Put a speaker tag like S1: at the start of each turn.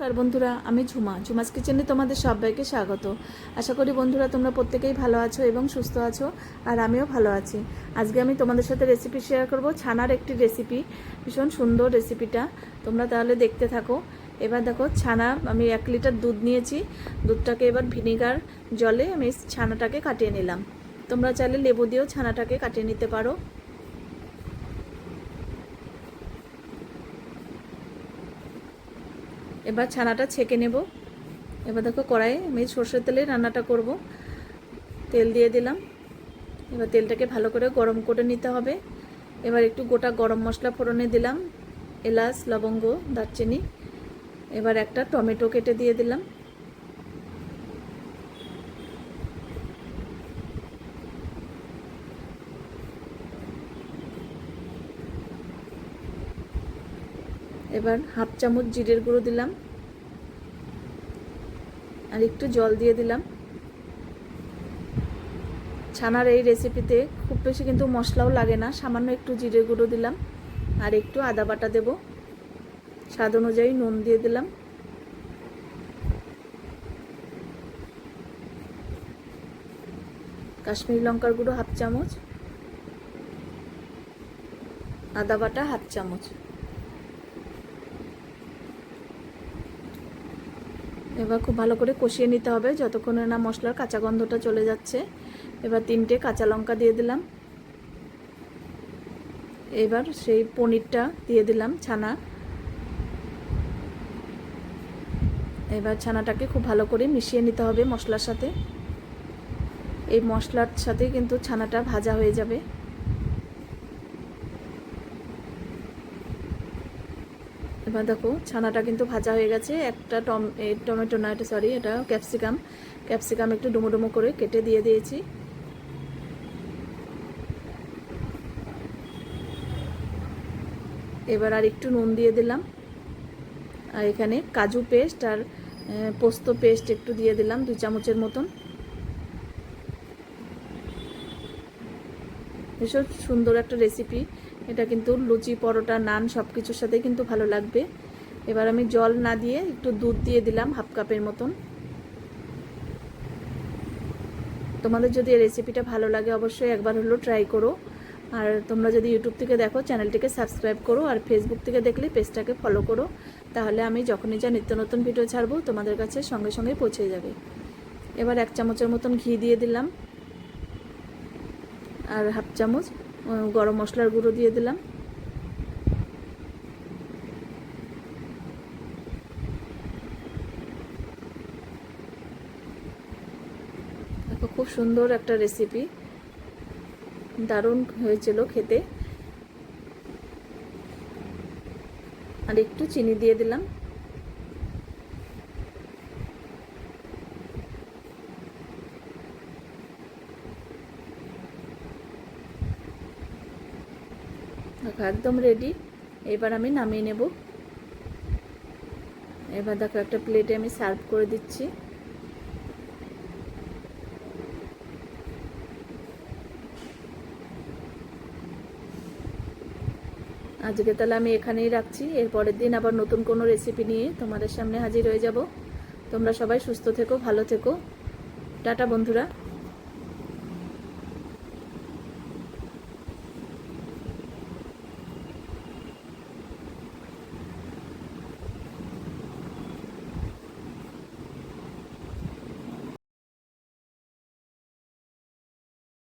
S1: নমস্কার বন্ধুরা, আমি ঝুমা। ঝুমাস কিচেনে তোমাদের সবাইকে স্বাগত। আশা করি বন্ধুরা তোমরা প্রত্যেকেই ভালো আছো এবং সুস্থ আছো, আর আমিও ভালো আছি। আজকে আমি তোমাদের সাথে রেসিপি শেয়ার করব, ছানার একটি রেসিপি ভীষণ সুন্দর রেসিপিটা তোমরা তাহলে দেখতে থাকো। এবার দেখো, ছানা, আমি এক লিটার দুধ নিয়েছি। দুধটাকে এবার ভিনিগার জলে আমি ছানাটাকে কাটিয়ে নিলাম। তোমরা চাইলে লেবু দিয়েও ছানাটাকে কাটিয়ে নিতে পারো। এবার ছানাটা ছেঁকে নেব। এবার দেখো কড়াইয়ে আমি সর্ষের তেলে রান্নাটা করব। তেল দিয়ে দিলাম। এবার তেলটাকে ভালো করে গরম করে নিতে হবে। এবার একটু গোটা গরম মশলা ফোড়নে দিলাম। এলাচ, লবঙ্গ, দারচিনি। এবার একটা টমেটো কেটে দিয়ে দিলাম। এবার হাফ চামচ জিরের গুঁড়ো দিলাম। আর একটু জল দিয়ে দিলাম। ছানার এই রেসিপিতে খুব বেশি কিন্তু মশলাও লাগে না, সামান্য একটু জিরে গুঁড়ো দিলাম আর একটু আদা বাটা দেব। স্বাদ অনুযায়ী নুন দিয়ে দিলাম। কাশ্মীরি লঙ্কার গুঁড়ো হাফ চামচ, আদা বাটা হাফ চামচ। এবার খুব ভালো করে কষিয়ে নিতে হবে যতক্ষণে না মশলার কাঁচা গন্ধটা চলে যাচ্ছে। এবার তিনটে কাঁচা লঙ্কা দিয়ে দিলাম। এবার সেই পনিরটা দিয়ে দিলাম ছানা। এবার ছানাটাকে খুব ভালো করে মিশিয়ে নিতে হবে মশলার সাথে। এই মশলার সাথে কিন্তু ছানাটা ভাজা হয়ে যাবে। এবার দেখো, ছানাটা কিন্তু ভাজা হয়ে গেছে। একটা টম টমেটো না, এটা সরি এটা ক্যাপসিকাম ক্যাপসিকাম একটু ডুমো ডুমো করে কেটে দিয়ে দিয়েছি। এবার আর একটু নুন দিয়ে দিলাম। আর এখানে কাজু পেস্ট আর পোস্ত পেস্ট একটু দিয়ে দিলাম, দুই চামচের মতন। ভীষণ সুন্দর একটা রেসিপি এটা কিন্তু লুচি, পরোটা, নান সব কিছুর সাথে কিন্তু ভালো লাগবে। এবার আমি জল না দিয়ে একটু দুধ দিয়ে দিলাম, হাফ কাপের মতন। তোমাদের যদি এই রেসিপিটা ভালো লাগে, অবশ্যই একবার হলো ট্রাই করো। আর তোমরা যদি ইউটিউব থেকে দেখো চ্যানেলটিকে সাবস্ক্রাইব করো আর ফেসবুক থেকে দেখলে পেজটাকে ফলো করো, তাহলে আমি যখনই যা নিত্য নতুন ভিডিও ছাড়বো, তোমাদের কাছে সঙ্গে সঙ্গে পৌঁছে যাবে। এবার এক চামচের মতন ঘি দিয়ে দিলাম। আর হাফ চামচ গরম মশলার গুঁড়ো দিয়ে দিলাম। খুব সুন্দর একটা রেসিপি দারুণ হয়েছিল খেতে। আর একটু চিনি দিয়ে দিলাম। দেখো একদম রেডি এবার আমি নামিয়ে নেব। এবার দেখো, একটা প্লেটে আমি সার্ভ করে দিচ্ছি। আজকে তাহলে আমি এখানেই রাখছি। এর পরের দিন আবার নতুন কোনো রেসিপি নিয়ে তোমাদের সামনে হাজির হয়ে যাব। তোমরা সবাই সুস্থ থেকো, ভালো থেকো। টাটা বন্ধুরা।